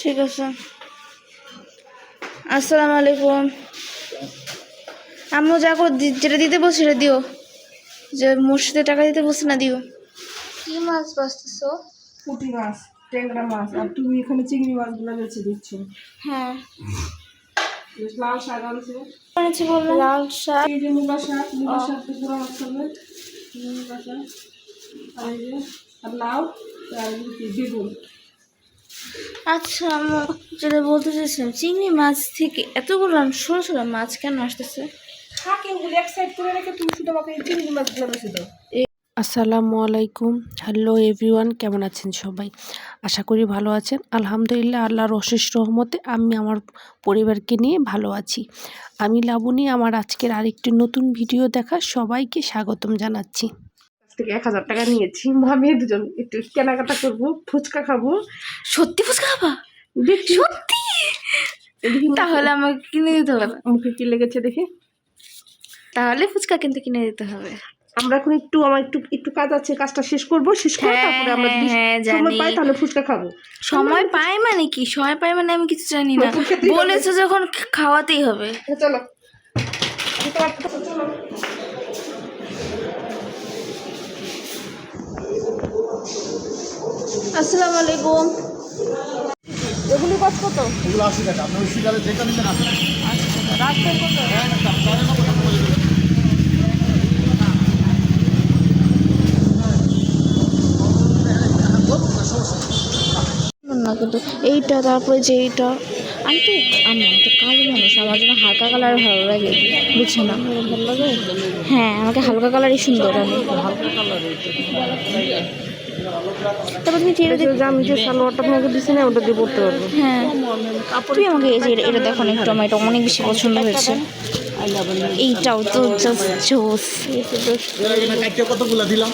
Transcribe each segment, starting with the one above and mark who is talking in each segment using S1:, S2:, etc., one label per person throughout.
S1: ঠিক আছে। আসসালামু আলাইকুম। আম্মু যা করে যেটা দিতে বলছি সেটা দিও। যে মসজিদে টাকা দিতে বলছি না দিও। কি মাছ বাঁচতেছো?
S2: পুঁটি মাছ ট্যাংরা মাছ আর তুমি এখানে চিংড়ি মাছগুলো বেছে দিচ্ছ।
S1: হ্যাঁ।
S2: লাল শাক আনছে।
S1: বললাম লাল শাক।
S2: এই যে মুগা শাক মুগা শাক তো পুরো মাছ করবে মুগা শাক আর এই যে আর লাউ আর এই যে বেগুন।
S1: আচ্ছা আম্মু যেটা বলতে চাইছিলাম চিংড়ি মাছ থেকে এতগুলো ছোটো ছোটো মাছ কেন আসতেছে?
S3: আসসালামু আলাইকুম। হ্যালো এভরিওয়ান কেমন আছেন সবাই? আশা করি ভালো আছেন। আলহামদুলিল্লাহ আল্লাহর অশেষ রহমতে আমি আমার পরিবারকে নিয়ে ভালো আছি। আমি লাবণী আমার আজকের আরেকটি নতুন ভিডিও দেখা সবাইকে স্বাগতম জানাচ্ছি।
S2: থেকে এক হাজার টাকা নিয়েছি। আমি দুজন একটু কেনাকাটা করব ফুচকা খাব।
S1: সত্যি ফুচকা খাবা? সত্যি? তাহলে আমাকে কিনে দিতে হবে।
S2: মুখে কি লেগেছে দেখে।
S1: তাহলে ফুচকা কিন্তু কিনে দিতে হবে।
S2: আমরা এখন একটু আমার একটু একটু কাজ আছে কাজটা শেষ করব শেষ করে
S1: হ্যাঁ,
S2: তারপরে আমরা যদি
S1: হ্যাঁ,
S2: সময় পাই তাহলে ফুচকা খাব।
S1: সময় পাই মানে কি? সময় পাই মানে আমি কিছু জানি না। বলেছ যখন খাওয়াতেই হবে।
S2: হ্যাঁ, চলো। চলো।
S1: আসসালামু আলাইকুম।
S2: এগুলি কত কত?
S4: এগুলো আশি টাকা। আপনি সিগারে যেটা
S2: রাস্তায় কত
S1: না কিন্তু এইটা তারপরে যে এইটা আমি তো আমি তো কালো মানুষ আমার জন্য হালকা কালার ভালো লাগে। বুঝছ না? ভালো লাগে? হ্যাঁ আমাকে হালকা কালারই সুন্দর আমি তারপর তুমি ছেড়ে
S2: যে আমি যে সালোয়ারটা তোমাকে দিছি না ওটা দিয়ে পড়তে পারব।
S1: হ্যাঁ। তুই আমাকে এই যে এটা- দেখো একটু আমার এটা অনেক বেশি পছন্দ হয়েছে। এইটাও তো জাস্ট জোস
S4: কতগুলো দিলাম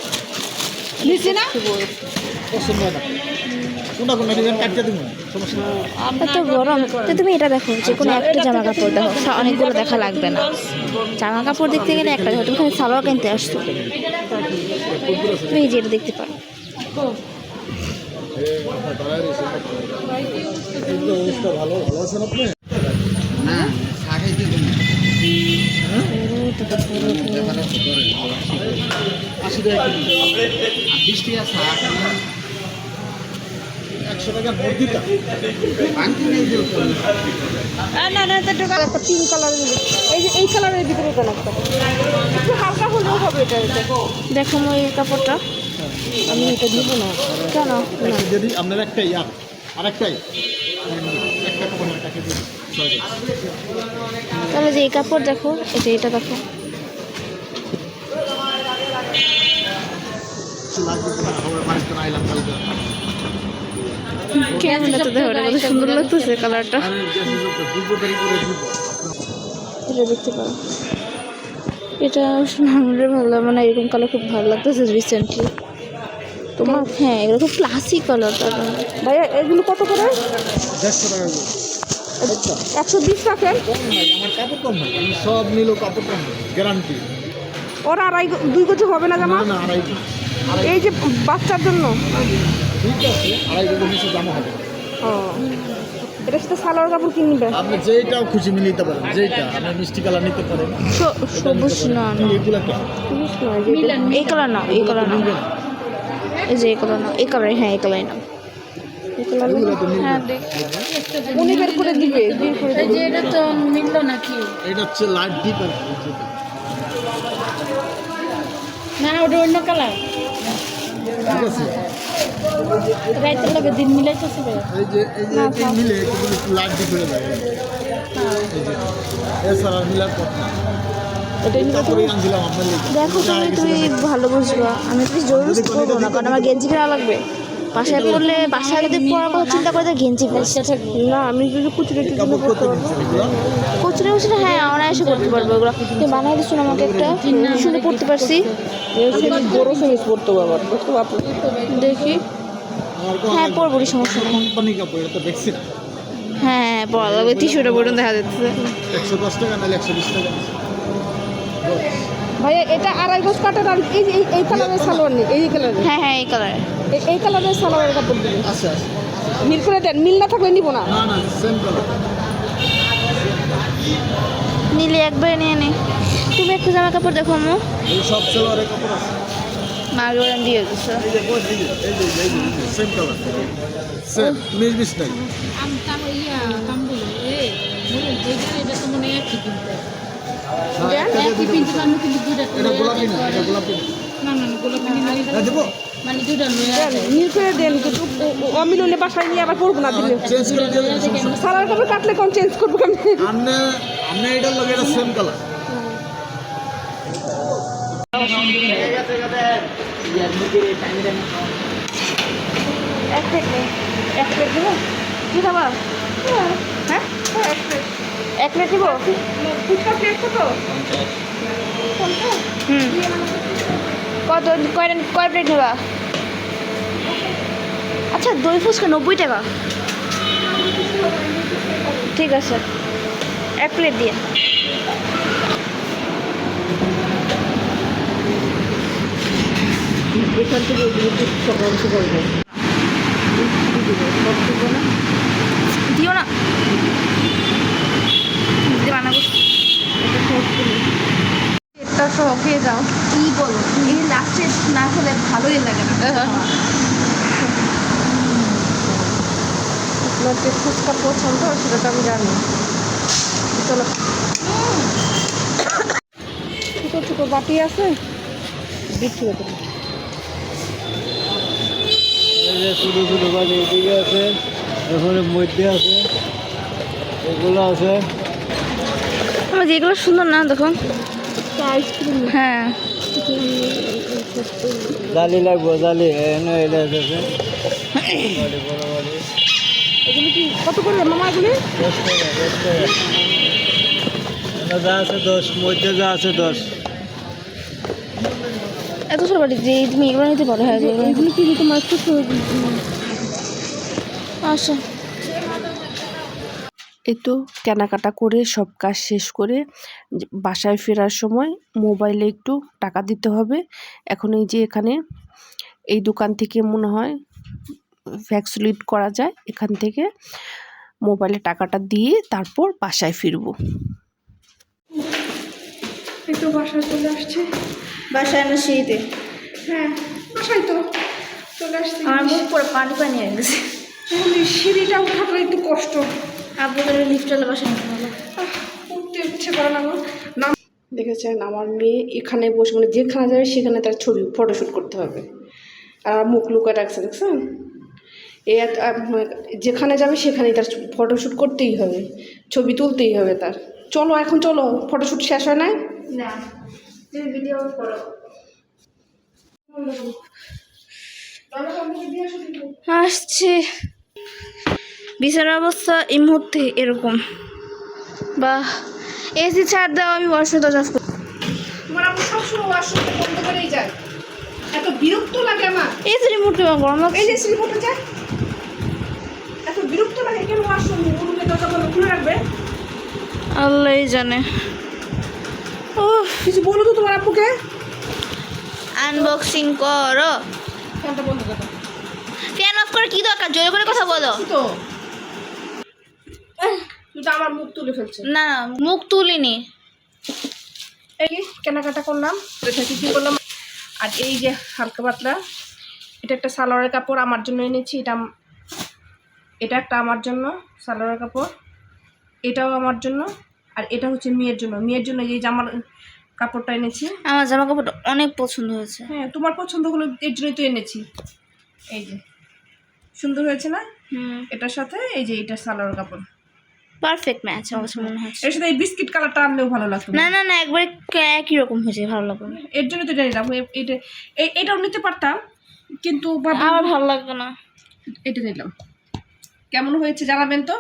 S2: নিছি না?
S4: পছন্দ
S1: গরম। তো তুমি এটা দেখো যে কোনো একটা জামা কাপড় দেখো অনেকগুলো দেখা লাগবে না। জামা কাপড় দেখতে গেলে একটা দেখো তুমি সালোয়ার কিনতে আসছো। তুমি এই যে এটা দেখতে পারো।
S4: এই দিতাম
S2: না না একটা পিঙ্ক কালারের এই যে, এই কালারের ভিতরে লাগবে। একটু হালকা হলেও হবে এটা
S1: দেখো ওই কাপড়টা।
S2: আমি এটা দিব না।
S1: কেন?
S4: যদি আপনার একটাই আর আরেকটাই
S1: তাহলে যে এই কাপড় দেখো যে এটা দেখো। কেমন তো এটা কত সুন্দর লাগতেছে কালারটা। এটা দেখতে পারো। এটা আমার ভালো মানে এরকম কালার খুব ভালো লাগতেছে রিসেন্টলি তোমার হ্যাঁ এগুলো খুব ক্লাসিক কালার
S2: ভাইয়া এগুলো কত করে? একশো বিশ রাখেন
S4: কম নাই আমার কাপড় কম নাই আমি সব নিলেও কাপড় কম গ্যারান্টি
S2: ওর আড়াই দুই গজ হবে না
S4: না
S2: জামা এই যে বাচ্চার জন্য?
S4: ঠিক আছে আড়াই কেজি জামা হবে।
S2: ও এটা সাথে সালোয়ার কাপড় কি নিবে?
S4: আপনি যেইটাও খুশি মিলিয়ে নিতে পারেন যেইটা আপনি মিষ্টি কালার নিতে পারেন।
S1: সবুজ না না
S4: এগুলো
S2: এটা-
S1: এই কালার না এই কালার না। এই যে এই কালার না এই কালার হ্যাঁ এই কালার না
S2: এই।
S1: হ্যাঁ,
S2: উনি বের করে দিবে করে দিবে।
S4: এটা হচ্ছে লাইট ডিপ।
S5: না ওটা অন্য কালার।
S4: ঠিক আছে।
S5: রাইতের লগে দিন মিলাইতেছে
S4: এই যে এই যে এটি মিলে লাইট ডিপ হয়ে যায়। এছাড়া মিলার না
S1: দেখো তুমি তুমি ভালো বুঝবা। আমি তো জরুরি করব না, কারণ আমার গেঞ্জি কেনা লাগবে। বাসায় পড়লে বাসায় যদি পড়ার কথা চিন্তা করে গেঞ্জি
S2: না, আমি যদি কুচুরে একটু
S4: কাপড় করতে পারব।
S1: কচুরি উচুরি হ্যাঁ অনায়াসে করতে পারব ওগুলো তুমি বানাই দিচ্ছ আমাকে একটা? শুনে পড়তে পারছি।
S2: বড় সাইজ পড়তে আবার বুঝতে পারব
S1: দেখি। হ্যাঁ পরবো সমস্যা নেই। হ্যাঁ পড়া লাগবে টিস্যুটা পর্যন্ত দেখা যাচ্ছে।
S4: একশো দশ টাকা একশো বিশ টাকা।
S2: ভাইয়া এটা আড়াই গজ কাটার আর এই এই- এই কালারের সালোয়ার নেই এই কালারের।
S1: হ্যাঁ হ্যাঁ এই কালার
S2: এই- এই কালারের সালোয়ারের কাপড় দিবে
S4: আচ্ছা আচ্ছা।
S2: মিল করে দেন মিল না থাকলে নিব না।
S4: না না সেম কালার
S1: নিলে একবারে নিয়ে নে। তুমি একটু জামা কাপড় দেখো মো
S4: এই সব সেলোয়ারের কাপড় আছে।
S1: ওরা দিয়ে দিচ্ছ
S4: এই যে এই যে এই যে এই যে সেম কালার সেম উনিশ বিশ নাই
S5: আম তাম ইয়া কামগুলো এ বলে এটা তো মনে একই কিনতে। একই কিনতে পারব কিন্তু দুটা
S4: এটা গোলাপি না এটা গোলাপি না।
S5: না না না গোলাপি নিলে
S4: এটা দেবো।
S5: দুটা লয়ে আছে।
S2: মিল করে দেন কিন্তু ও- ও- অমিল হলে বাসায় নিয়ে আবার পড়ব না দিলে। সালার কাপড় কাটলে কোন চেঞ্জ করব কেমনি
S4: আমনে আমনে এটার এটা সেম কালার
S1: এক প্লেট নেই এক প্লেট দেবো? কী খাবা হ্যাঁ
S2: এক প্লেট
S1: এক প্লেট
S2: ফুচকা প্লেট কত
S1: হুম। কত কয় কয় প্লেট নেবা? আচ্ছা দই ফুচকা নব্বই টাকা। ঠিক আছে। এক প্লেট দিয়ে।
S2: এখান থেকে সকাংশ করব
S1: দিও না দিতে মানা করছি
S2: এটা সহ খেয়ে যাও
S1: কি বলো এই লাস্টে না খেলে ভালোই লাগে না।
S2: আপনার যে ফুচকা পছন্দ সেটা তো আমি জানি। চলো। ছোটো ছোটো বাটি আছে। বিক্রি করে
S6: ছোটো ছোটো বাড়ি এদিকে আছে এখানে মধ্যে আছে এগুলো আছে।
S1: আমার যেগুলো সুন্দর না দেখো।
S2: আইসক্রিম
S1: হ্যাঁ।
S6: জালি লাগবো জালি।
S2: কত করে মামা এগুলি?
S6: যা আছে দশ মধ্যে যা আছে দশ।
S1: এত বাড়ি যে তুমি এগুলো নিতে পারো হ্যাঁ
S2: এগুলো কি তোমার একটু
S1: আচ্ছা
S3: তো কেনাকাটা করে সব কাজ শেষ করে বাসায় ফেরার সময় মোবাইলে একটু টাকা দিতে হবে। এখন এই যে এখানে এই দোকান থেকে মনে হয় ভ্যাক্সুলিট করা যায়। এখান থেকে মোবাইলে টাকাটা দিয়ে তারপর বাসায় ফিরবো।
S2: একটু বাসায় চলে আসছে।
S1: বাসায় না সিঁড়িতে
S2: হ্যাঁ বাসায় তো চলে আসছে।
S1: আমার মুখ পরে পানি পানি হয়ে গেছে।
S2: সিঁড়িটা উঠাটা একটু কষ্ট।
S1: বাসায়
S2: উঠতে ইচ্ছে করে না আমার দেখেছেন আমার মেয়ে এখানে বসে মানে যেখানে যাবে সেখানে তার ছবি ফটোশ্যুট করতে হবে। আর মুখ লুকা রাখছে দেখছেন? এ যেখানে যাবে সেখানেই তার ফটোশ্যুট করতেই হবে ছবি তুলতেই হবে তার। চলো এখন চলো ফটোশ্যুট শেষ হয় নাই?
S1: না তুমি ভিডিও করো। আসছে। বিছানার অবস্থা এই মুহূর্তে এরকম। বা এসি ছাড় দাও আমি ওয়াশরুম করি
S2: তোমার আমার সবসময় ওয়াশরুম বন্ধ করেই যায়। এত বিরক্ত লাগে আমার।
S1: এসি রিমোটে গরম লাগছে।
S2: এই যায় এত বিরক্ত লাগে কেন ওয়াশরুম রুমে দরজা বন্ধ খুলে রাখবে?
S1: আল্লাহই জানে। ও
S2: কিছু বলো তো তোমার আপুকে
S1: আনবক্সিং করো।
S2: ফ্যানটা বন্ধ করো
S1: ফ্যান অফ করে কি দরকার? জোরে করে কথা বলো।
S2: তো। কিন্তু আমার মুখ তুলে ফেলছে।
S1: না না মুখ তুলিনি।
S2: এই কেনাকাটা করলাম এটা কি কি করলাম? আর এই যে হালকা পাতলা এটা একটা সালোয়ারের কাপড় আমার জন্য এনেছি এটা এটা একটা আমার জন্য সালোয়ারের কাপড় এটাও আমার জন্য আর এটা হচ্ছে মেয়ের জন্য। মেয়ের জন্য এই জামার কাপড়টা এনেছি।
S1: আমার জামা কাপড়টা অনেক পছন্দ হয়েছে।
S2: হ্যাঁ তোমার পছন্দ হলো এর জন্যই তো এনেছি। এই যে সুন্দর হয়েছে না? এটার সাথে এই যে এটা সালোয়ার কাপড়।
S1: পারফেক্ট ম্যাচ আমার কাছে মনে হয়
S2: এর সাথে এই বিস্কিট কালারটা আনলেও ভালো লাগতো।
S1: না না না একবারে একই রকম হয়েছে ভালো লাগবে না।
S2: এর জন্য তো এটা নিলাম এ- এটা এটাও নিতে পারতাম কিন্তু
S1: আমার ভালো লাগবে না।
S2: এটা নিলাম। কেমন হয়েছে জানাবেন তো?